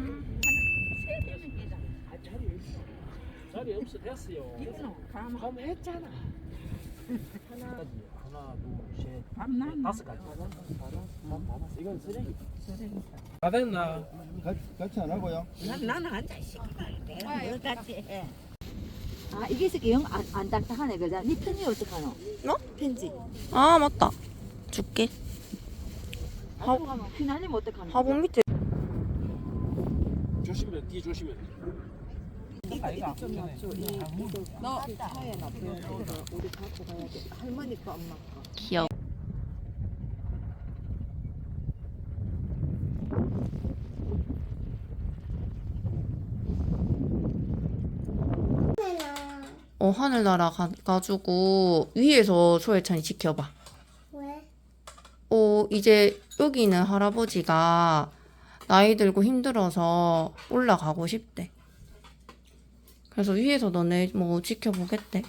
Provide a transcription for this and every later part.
짠. 자리 없어 됐어요. 감 했잖아. 하나, 하나, 둘, 셋, 넷, 다섯 가지. 이건 쓰레기. 다 됐나? 같이, 같이 안 하고요. 나는 앉아 있어. 내가 뭐 같이 해. 아 이게 있으니까 영안 안 딱딱하네 그자 니 편지 어떡하노? 어? 편지 아 맞다. 줄게. 하- 앞으로 가면 휘날리면 어떡하노? 화분 밑에. 조심해, 뒤 조심해. 아이가 너 차에 놔둬. 우리 갖고 가야 돼. 할머니 거 엄마 거. 귀여워. 어 하늘나라 가, 가지고 위에서 소혜찬이 지켜봐. 왜? 어 이제 여기 있는 할아버지가 나이 들고 힘들어서 올라가고 싶대. 그래서 위에서 너네 뭐 지켜보겠대.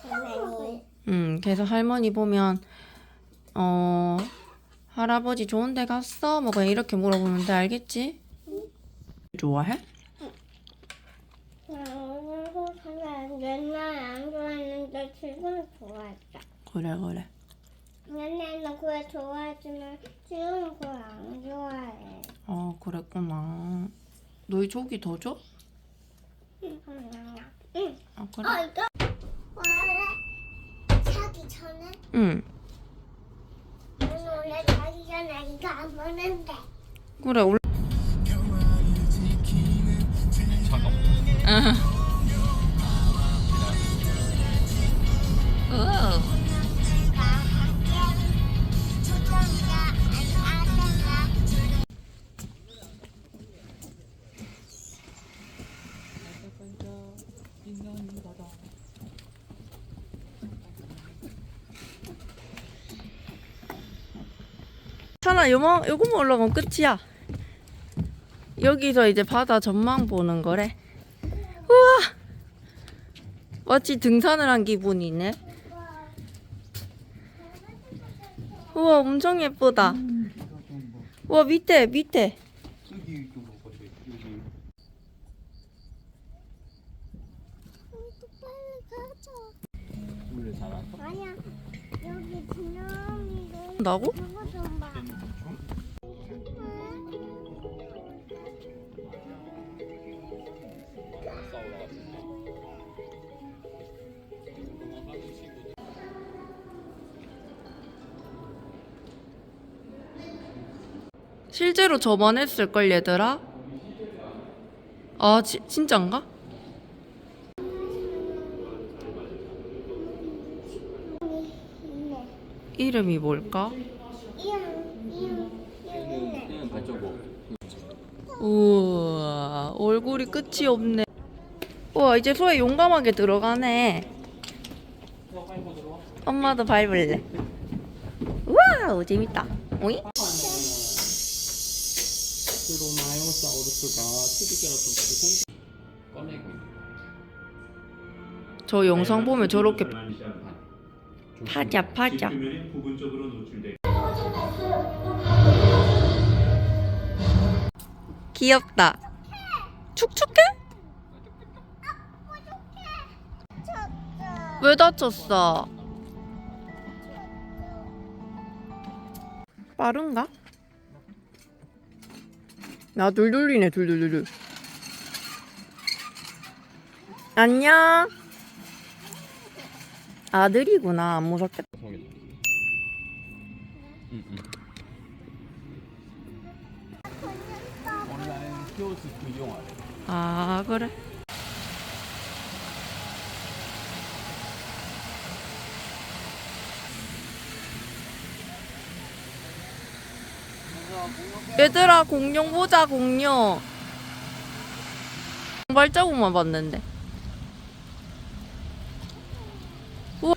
할머니. 음, 그래서 할머니 보면, 어, 할아버지 좋은 데 갔어? 뭐 그냥 이렇게 물어보면 돼, 알겠지? 좋아해? 나도 사람 옛날 안 좋아했는데 지금 좋아했다. 그래, 그래. 옛날에는 그걸 좋아했지만 지금은 그걸 안 좋아해. 어, 그랬구나. 너희 조기 더 줘? 응. 아, 그래? 어 이거 원래 자기 전에 응. 원래 자기 전에 이거 안 먹는데. 그래, 올 내가 찬아, 요만, 요거만 올라가면 끝이야. 여기서 이제 바다 전망 보는 거래. 우와! 마치 등산을 한 기분이네. 우와, 엄청 예쁘다. 우와, 밑에, 밑에. 여기 실제로 저번 했을걸, 얘들아? 아, 지, 진짠가? 이름이 뭘까? 우와, 얼굴이 끝이 없네. 우와, 이제 소에 용감하게 들어가네. 엄마도 밟을래. 우와, 재밌다. 오이? 스로마이오사우루스가 트리케라 좀 꺼내고 있는 저 영상 보면 저렇게 파자, 파자. 귀엽다. 축축해? 왜 다쳤어? 빠른가? 나 둘둘이네 둘둘둘둘. 안녕. 아들이구나 안 무섭겠다. 응, 응. 온라인 키오스크 이용하래. 아 그래? 얘들아 공룡 보자 공룡 발자국만 봤는데 우와.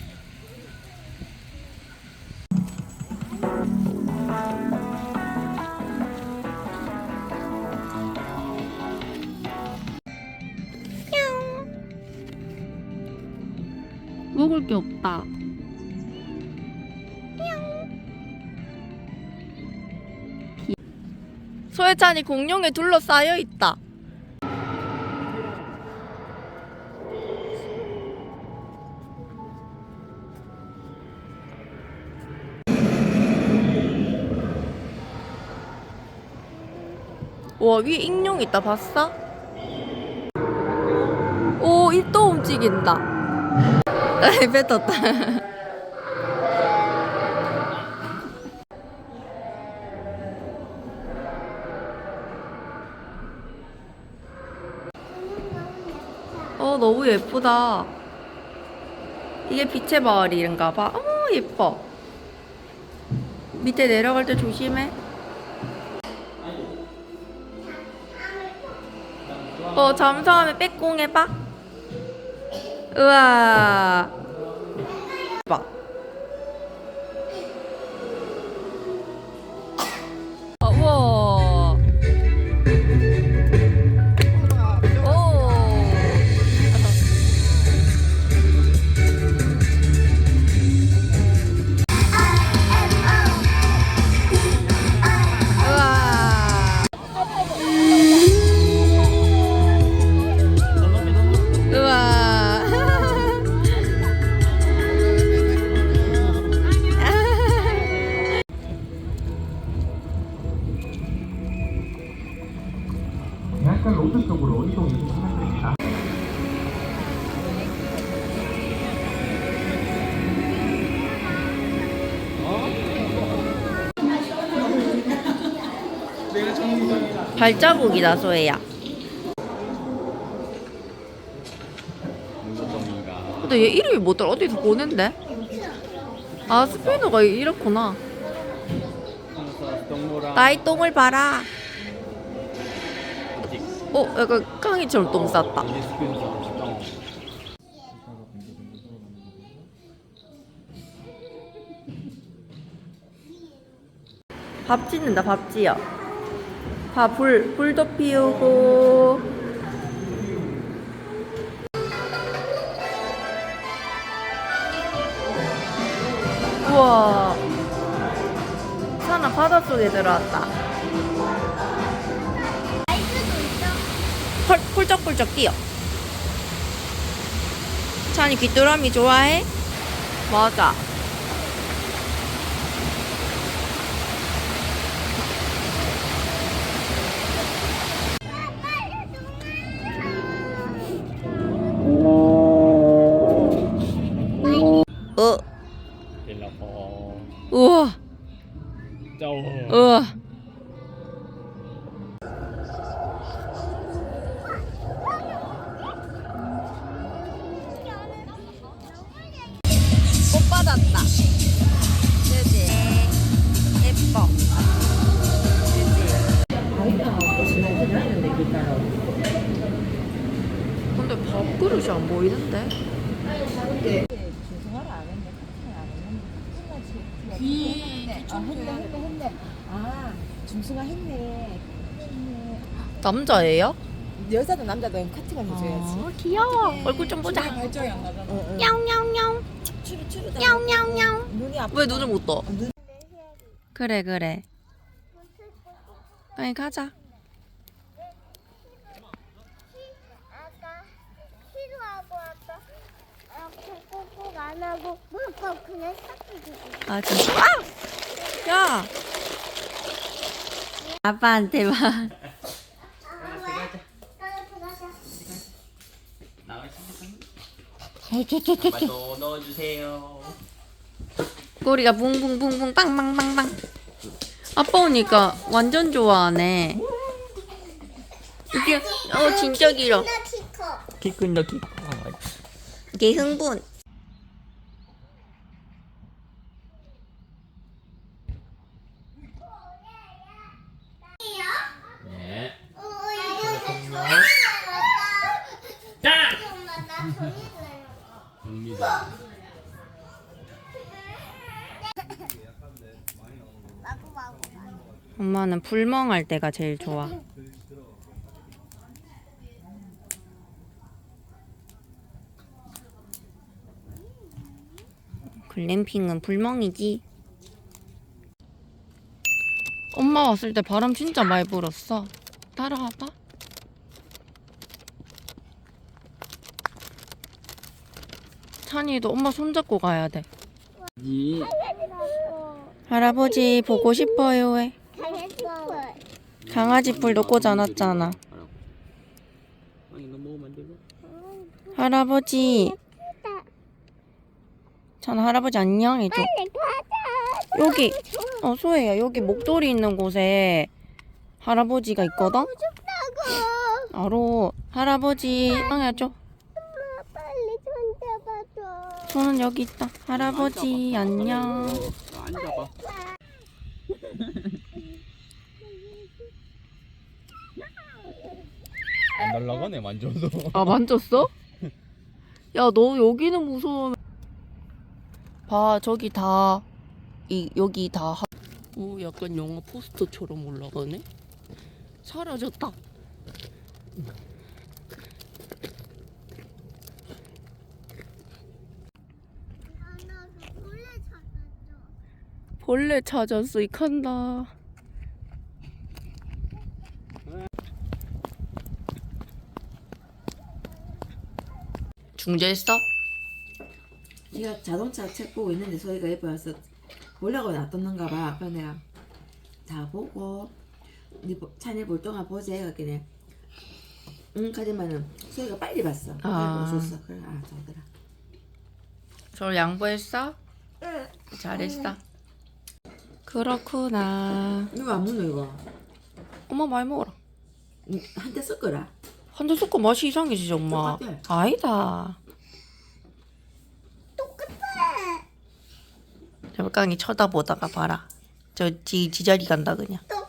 먹을 게 없다. 소해찬이 공룡에 둘러싸여 있다. 와, 위에 익룡 있다, 봤어? 오, 입도 움직인다. 에이, 뱉었다. 너무 예쁘다. 이게 빛의 마을인가 봐. 어, 예뻐. 밑에 내려갈 때 조심해. 어, 잠수함에 빼꼼 해봐. 우와. 발자국이다, 소혜야. 근데 얘 이름이 뭐더라? 어디서 보는데? 아, 스페인어가 이렇구나. 나의 똥을 봐라. 어, 약간 깡이처럼 똥 쌌다. 밥 짓는다, 밥 지어. 밥, 불, 불도 피우고. 우와. 사나 바닷속에 들어왔다. 펄, 펄쩍펄쩍 뛰어. 찬이 귀뚜라미 좋아해? 맞아. 어, 빌라봉 우와 짜오 우와 못 받았다. 그지 예뻐. 근데 밥그릇이 안 보이는데? 아 중수가 했네. 남자예요? 여자도 남자도 커팅을 해줘야지. 아, 귀여워. 얼굴 좀 보자. 발정이 안 나잖아. 냐옹냐옹냐옹. 추루 추루. 냐옹냐옹냐옹. 눈이 아파. 왜 눈을 못 떠? 그래 그래. 아니 가자. 아까 시도하고 아까 아, 꼭꼭 안 하고 물고 그냥 싹 해주고 아 진짜? 아! 야. 아빠한테 봐. 아 왜? 나도 들어가자 나와주세요. 또 넣어주세요. 꼬리가 붕붕붕붕 빵빵빵빵. 아빠 오니까 완전 좋아하네. 이게 어 진짜 길어. 나 키커 키 큰다 키. 이게 흥분. 네. 어 이거 종이가 자. 엄마 나 종이가 접니다. 마구 마구 엄마는 불멍할 때가 제일 좋아. 글램핑은 불멍이지. 엄마 왔을 때 바람 진짜 많이 불었어. 따라와 봐. 찬이도 엄마 손잡고 가야 돼. 할아버지 보고 싶어요 해. 강아지 불도 꽂아놨잖아. 할아버지. 찬 할아버지 안녕 해줘. 여기 어 소혜야 여기 목도리 있는 곳에 할아버지가 있거든. 알아. 할아버지 안녕해줘. 손은 여기 있다. 할아버지 안녕. 앉아봐. 안 날라가네 만져도. 아 만졌어? 야 너 여기는 무서워. 봐 저기 다 이 여기 다. 하... 오 약간 영화 포스터처럼 올라가네. 사라졌다. 나도 원래 찾았죠. 벌레 찾았어 이 칸다. 중재했어? 제가 자동차 책 보고 있는데 소리가 예뻐서 보려고 놔뒀는가 봐. 그래서 내가 자 보고 네 보- 찬이 볼 동안 보자 해가지고 응 하지만은 소리가 빨리 봤어. 아. 아. 줬어. 그래 아 좋더라. 저 양보했어? 잘했어. 그렇구나. 이거 안 먹노 이거. 엄마 많이 먹어라. 한테 섞어라. 한대 섞어 맛이 이상해지지 엄마. 똑같아. 아니다. 똑같아. 저 깡이 쳐다보다가 봐라. 저 지, 지자리 간다 그냥. 또